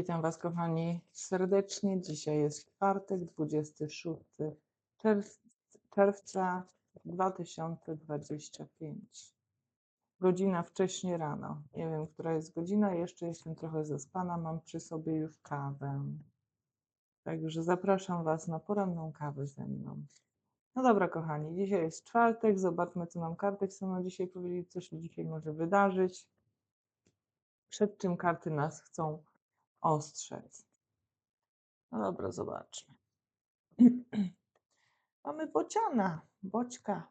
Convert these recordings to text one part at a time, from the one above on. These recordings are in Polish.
Witam Was, kochani, serdecznie. Dzisiaj jest czwartek, 26 czerw- czerwca 2025. Godzina wcześnie rano. Nie wiem, która jest godzina, jeszcze jestem trochę zaspana, mam przy sobie już kawę. Także zapraszam Was na poranną kawę ze mną. No dobra, kochani, dzisiaj jest czwartek, zobaczmy, co nam karty chcą dzisiaj powiedzieć, co się dzisiaj może wydarzyć. Przed czym karty nas chcą ostrzec. No dobra, zobaczmy. Mamy bociana, boćka.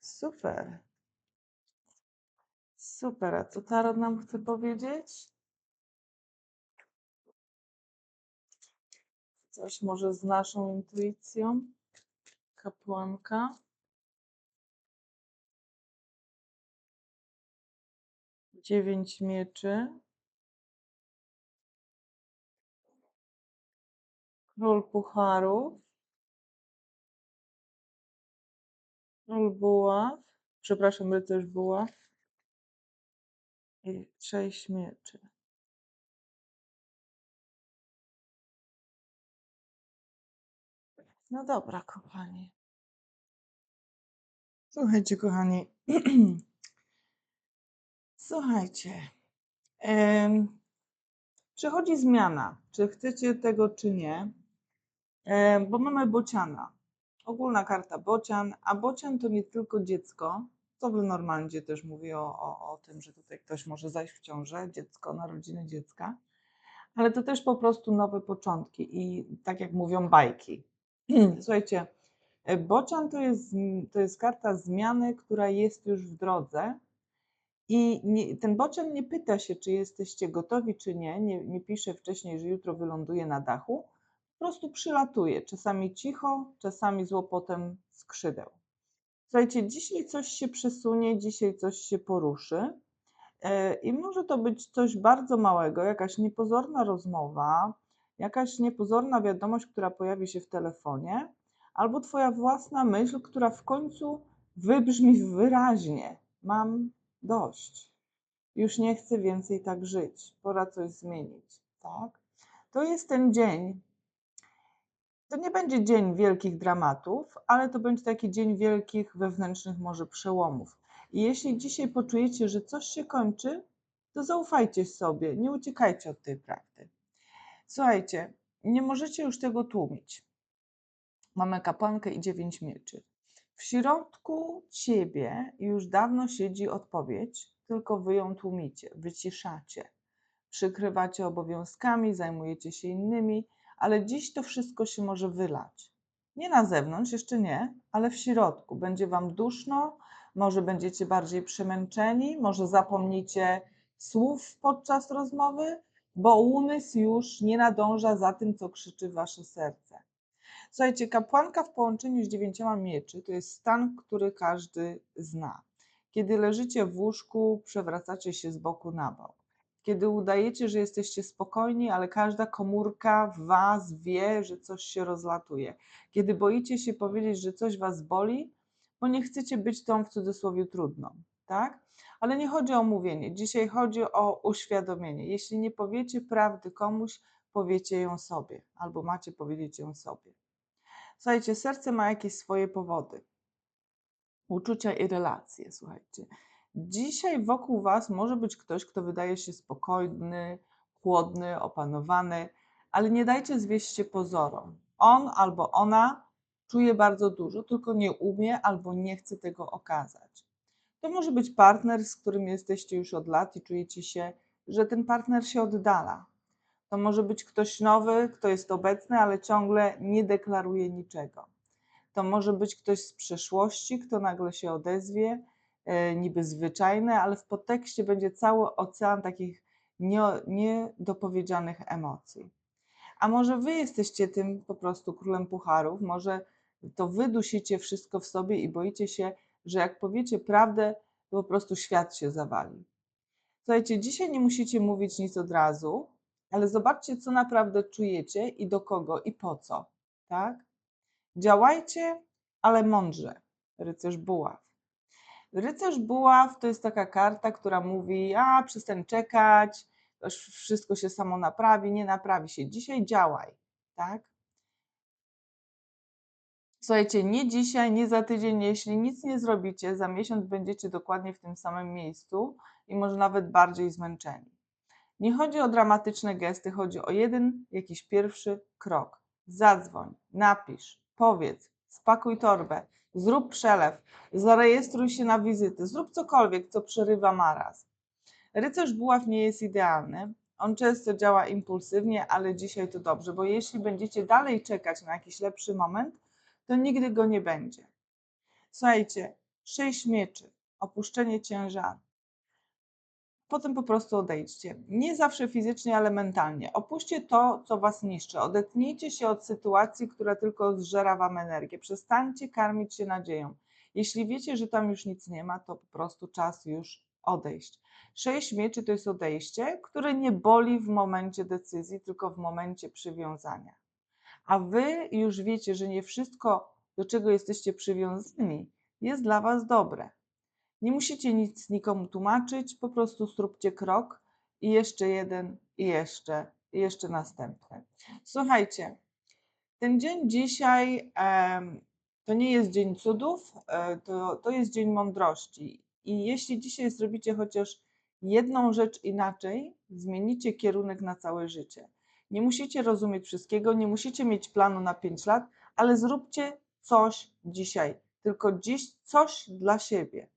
Super. Super, a co Tarot nam chce powiedzieć? Coś może z naszą intuicją? Kapłanka. Dziewięć mieczy. Król pucharów. Król buław. Przepraszam, rycerz buław. I sześć mieczy. No dobra, kochani. Słuchajcie, kochani. Słuchajcie. Przychodzi zmiana, czy chcecie tego, czy nie, bo mamy bociana. Ogólna karta bocian, a bocian to nie tylko dziecko, co w Lenormandzie też mówi o, o, o tym, że tutaj ktoś może zajść w ciążę, dziecko, narodziny dziecka, ale to też po prostu nowe początki i tak jak mówią bajki. Słuchajcie, e, bocian to jest, to jest karta zmiany, która jest już w drodze, i nie, ten bocian nie pyta się, czy jesteście gotowi, czy nie. nie. Nie pisze wcześniej, że jutro wyląduje na dachu. Po prostu przylatuje. Czasami cicho, czasami z łopotem skrzydeł. Słuchajcie, dzisiaj coś się przesunie, dzisiaj coś się poruszy. E, I może to być coś bardzo małego, jakaś niepozorna rozmowa, jakaś niepozorna wiadomość, która pojawi się w telefonie, albo Twoja własna myśl, która w końcu wybrzmi wyraźnie. Mam dość. Już nie chcę więcej tak żyć. Pora coś zmienić. Tak? To jest ten dzień. To nie będzie dzień wielkich dramatów, ale to będzie taki dzień wielkich wewnętrznych może przełomów. I jeśli dzisiaj poczujecie, że coś się kończy, to zaufajcie sobie, nie uciekajcie od tej prawdy. Słuchajcie, nie możecie już tego tłumić. Mamy kapłankę i dziewięć mieczy. W środku ciebie już dawno siedzi odpowiedź, tylko wy ją tłumicie, wyciszacie. Przykrywacie obowiązkami, zajmujecie się innymi, ale dziś to wszystko się może wylać. Nie na zewnątrz, jeszcze nie, ale w środku. Będzie wam duszno, może będziecie bardziej przemęczeni, może zapomnicie słów podczas rozmowy, bo umysł już nie nadąża za tym, co krzyczy wasze serce. Słuchajcie, kapłanka w połączeniu z dziewięcioma mieczy to jest stan, który każdy zna. Kiedy leżycie w łóżku, przewracacie się z boku na bok. Kiedy udajecie, że jesteście spokojni, ale każda komórka w was wie, że coś się rozlatuje. Kiedy boicie się powiedzieć, że coś was boli, bo nie chcecie być tą w cudzysłowie trudną, tak? Ale nie chodzi o mówienie. Dzisiaj chodzi o uświadomienie. Jeśli nie powiecie prawdy komuś, powiecie ją sobie, albo macie powiedzieć ją sobie. Słuchajcie, serce ma jakieś swoje powody. Uczucia i relacje, słuchajcie. Dzisiaj wokół Was może być ktoś, kto wydaje się spokojny, chłodny, opanowany, ale nie dajcie zwieść się pozorom. On albo ona czuje bardzo dużo, tylko nie umie albo nie chce tego okazać. To może być partner, z którym jesteście już od lat i czujecie się, że ten partner się oddala. To może być ktoś nowy, kto jest obecny, ale ciągle nie deklaruje niczego. To może być ktoś z przeszłości, kto nagle się odezwie, niby zwyczajny, ale w podtekście będzie cały ocean takich nie- niedopowiedzianych emocji. A może wy jesteście tym po prostu królem pucharów, może to wy dusicie wszystko w sobie i boicie się, że jak powiecie prawdę, to po prostu świat się zawali. Słuchajcie, dzisiaj nie musicie mówić nic od razu, ale zobaczcie, co naprawdę czujecie i do kogo i po co, tak? Działajcie, ale mądrze. Rycerz buław. Rycerz buław to jest taka karta, która mówi: A, przestań czekać, wszystko się samo naprawi, nie naprawi się. Dzisiaj działaj, tak? Słuchajcie, nie dzisiaj, nie za tydzień, jeśli nic nie zrobicie, za miesiąc będziecie dokładnie w tym samym miejscu i może nawet bardziej zmęczeni. Nie chodzi o dramatyczne gesty, chodzi o jeden jakiś pierwszy krok. Zadzwoń, napisz, powiedz, spakuj torbę, zrób przelew, zarejestruj się na wizytę, zrób cokolwiek, co przerywa maraz. Rycerz buław nie jest idealny. On często działa impulsywnie, ale dzisiaj to dobrze, bo jeśli będziecie dalej czekać na jakiś lepszy moment, to nigdy go nie będzie. Słuchajcie, sześć mieczy, opuszczenie ciężaru. Potem po prostu odejdźcie. Nie zawsze fizycznie, ale mentalnie. Opuśćcie to, co was niszczy. Odetnijcie się od sytuacji, która tylko zżera wam energię. Przestańcie karmić się nadzieją. Jeśli wiecie, że tam już nic nie ma, to po prostu czas już odejść. Sześć mieczy to jest odejście, które nie boli w momencie decyzji, tylko w momencie przywiązania a wy już wiecie, że nie wszystko, do czego jesteście przywiązani, jest dla was dobre. Nie musicie nic nikomu tłumaczyć, po prostu zróbcie krok i jeszcze jeden, i jeszcze, i jeszcze następny. Słuchajcie, ten dzień dzisiaj to nie jest dzień cudów, e, to, to jest dzień mądrości. I jeśli dzisiaj zrobicie chociaż jedną rzecz inaczej, zmienicie kierunek na całe życie. Nie musicie rozumieć wszystkiego, nie musicie mieć planu na 5 lat, ale zróbcie coś dzisiaj. Tylko dziś coś dla siebie.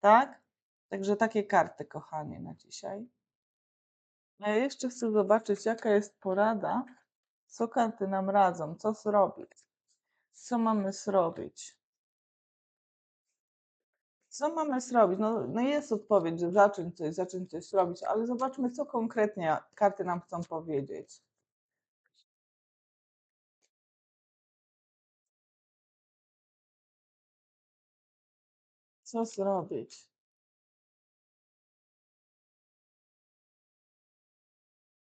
Tak? Także takie karty, kochanie, na dzisiaj. Ja jeszcze chcę zobaczyć, jaka jest porada, co karty nam radzą, co zrobić. Co mamy zrobić? Co mamy zrobić? No, no jest odpowiedź, że zacząć coś, zacząć coś robić, ale zobaczmy, co konkretnie karty nam chcą powiedzieć. Co zrobić?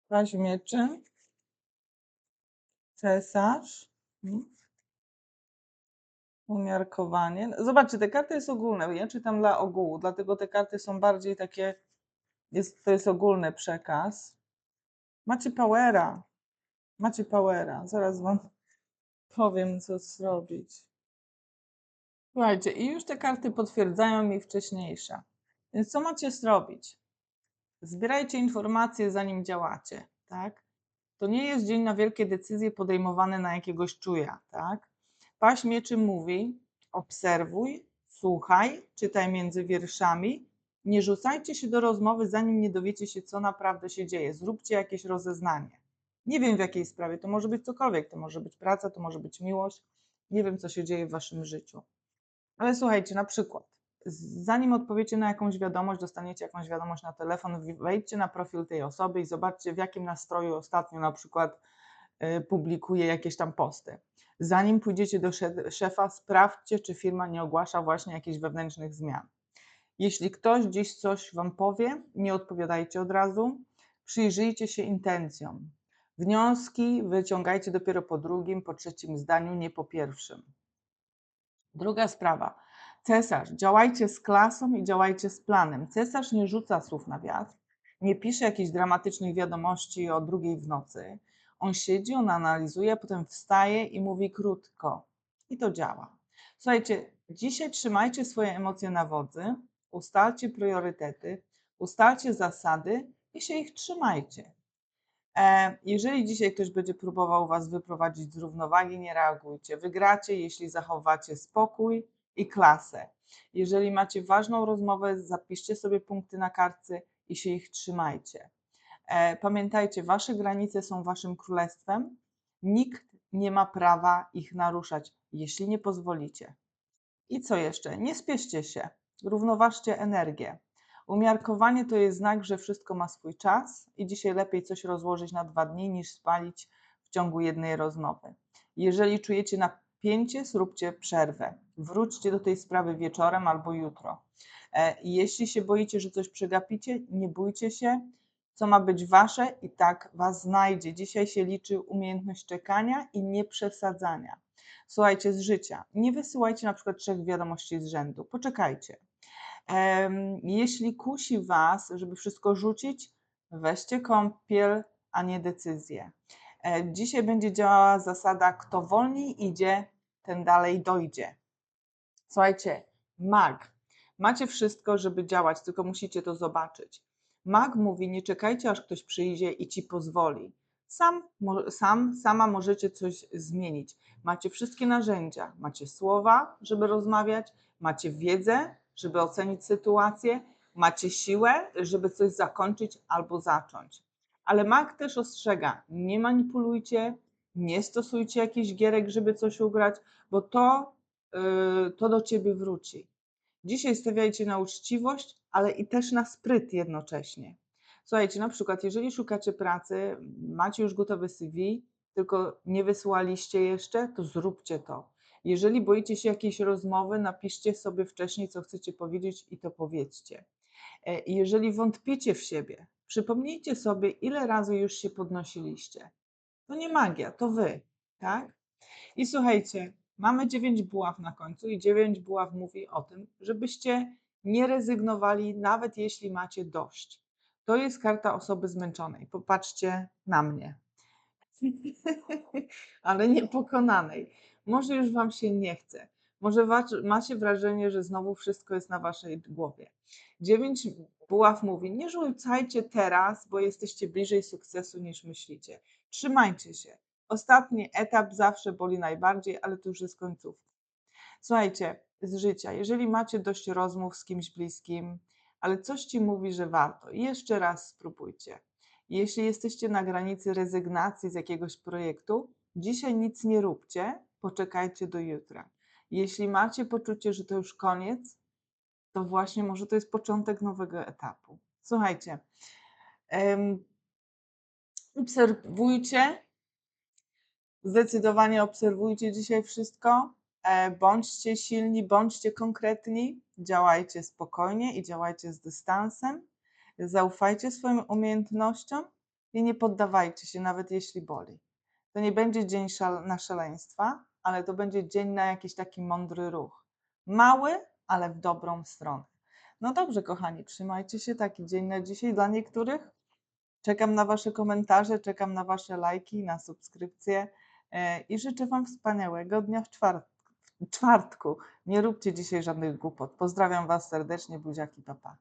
Paź mieczy. Cesarz. Hmm? Umiarkowanie. Zobaczcie, te karty jest ogólne. Ja czytam dla ogółu, dlatego te karty są bardziej takie. Jest, to jest ogólny przekaz. Macie powera. Macie powera. Zaraz wam powiem, co zrobić. Słuchajcie, i już te karty potwierdzają mi wcześniejsze. Więc co macie zrobić? Zbierajcie informacje, zanim działacie, tak? To nie jest dzień na wielkie decyzje podejmowane na jakiegoś czuja, tak? Paść mieczy mówi: obserwuj, słuchaj, czytaj między wierszami. Nie rzucajcie się do rozmowy, zanim nie dowiecie się, co naprawdę się dzieje. Zróbcie jakieś rozeznanie. Nie wiem w jakiej sprawie, to może być cokolwiek, to może być praca, to może być miłość. Nie wiem, co się dzieje w waszym życiu. Ale słuchajcie, na przykład, zanim odpowiecie na jakąś wiadomość, dostaniecie jakąś wiadomość na telefon, wejdźcie na profil tej osoby i zobaczcie, w jakim nastroju ostatnio na przykład y, publikuje jakieś tam posty. Zanim pójdziecie do szefa, sprawdźcie, czy firma nie ogłasza właśnie jakichś wewnętrznych zmian. Jeśli ktoś gdzieś coś Wam powie, nie odpowiadajcie od razu, przyjrzyjcie się intencjom. Wnioski wyciągajcie dopiero po drugim, po trzecim zdaniu, nie po pierwszym. Druga sprawa. Cesarz, działajcie z klasą i działajcie z planem. Cesarz nie rzuca słów na wiatr, nie pisze jakichś dramatycznych wiadomości o drugiej w nocy on siedzi, on analizuje, potem wstaje i mówi krótko. I to działa. Słuchajcie, dzisiaj trzymajcie swoje emocje na wodzy, ustalcie priorytety, ustalcie zasady i się ich trzymajcie. E, jeżeli dzisiaj ktoś będzie próbował Was wyprowadzić z równowagi, nie reagujcie. Wygracie, jeśli zachowacie spokój i klasę. Jeżeli macie ważną rozmowę, zapiszcie sobie punkty na kartce i się ich trzymajcie. E, pamiętajcie, wasze granice są waszym królestwem. Nikt nie ma prawa ich naruszać, jeśli nie pozwolicie. I co jeszcze? Nie spieszcie się, równoważcie energię. Umiarkowanie to jest znak, że wszystko ma swój czas i dzisiaj lepiej coś rozłożyć na dwa dni niż spalić w ciągu jednej rozmowy. Jeżeli czujecie napięcie, zróbcie przerwę. Wróćcie do tej sprawy wieczorem albo jutro. E, jeśli się boicie, że coś przegapicie, nie bójcie się, co ma być wasze i tak was znajdzie. Dzisiaj się liczy umiejętność czekania i nieprzesadzania. Słuchajcie z życia. Nie wysyłajcie na przykład trzech wiadomości z rzędu. Poczekajcie. Jeśli kusi was, żeby wszystko rzucić, weźcie kąpiel, a nie decyzję. E, Dzisiaj będzie działała zasada, kto wolniej idzie, ten dalej dojdzie. Słuchajcie, mag. Macie wszystko, żeby działać, tylko musicie to zobaczyć. Mag mówi: Nie czekajcie, aż ktoś przyjdzie i ci pozwoli. Sam, sam, sama możecie coś zmienić. Macie wszystkie narzędzia, macie słowa, żeby rozmawiać, macie wiedzę, żeby ocenić sytuację, macie siłę, żeby coś zakończyć albo zacząć. Ale mag też ostrzega: nie manipulujcie, nie stosujcie jakichś gierek, żeby coś ugrać, bo to, yy, to do ciebie wróci. Dzisiaj stawiajcie na uczciwość, ale i też na spryt jednocześnie. Słuchajcie, na przykład, jeżeli szukacie pracy, macie już gotowe CV, tylko nie wysłaliście jeszcze, to zróbcie to. Jeżeli boicie się jakiejś rozmowy, napiszcie sobie wcześniej, co chcecie powiedzieć i to powiedzcie. E, Jeżeli wątpicie w siebie, przypomnijcie sobie, ile razy już się podnosiliście. To nie magia, to wy, tak? I słuchajcie, mamy dziewięć buław na końcu i dziewięć buław mówi o tym, żebyście nie rezygnowali, nawet jeśli macie dość. To jest karta osoby zmęczonej. Popatrzcie na mnie. Ale niepokonanej. Może już wam się nie chce. Może macie wrażenie, że znowu wszystko jest na waszej głowie. Dziewięć buław mówi: Nie rzucajcie teraz, bo jesteście bliżej sukcesu niż myślicie. Trzymajcie się. Ostatni etap zawsze boli najbardziej, ale to już jest końcówka. Słuchajcie, z życia, jeżeli macie dość rozmów z kimś bliskim, ale coś ci mówi, że warto, jeszcze raz spróbujcie. Jeśli jesteście na granicy rezygnacji z jakiegoś projektu, dzisiaj nic nie róbcie, poczekajcie do jutra. Jeśli macie poczucie, że to już koniec, to właśnie może to jest początek nowego etapu. Słuchajcie, em, obserwujcie, zdecydowanie obserwujcie dzisiaj wszystko. E, Bądźcie silni, bądźcie konkretni, działajcie spokojnie i działajcie z dystansem. Zaufajcie swoim umiejętnościom i nie poddawajcie się, nawet jeśli boli. To nie będzie dzień szal na szaleństwa, ale to będzie dzień na jakiś taki mądry ruch. Mały, ale w dobrą stronę. No dobrze, kochani, trzymajcie się. Taki dzień na dzisiaj dla niektórych. Czekam na Wasze komentarze, czekam na Wasze lajki, na subskrypcje e, i życzę Wam wspaniałego dnia w czwartku. Nie róbcie dzisiaj żadnych głupot. Pozdrawiam Was serdecznie, buziaki, papa.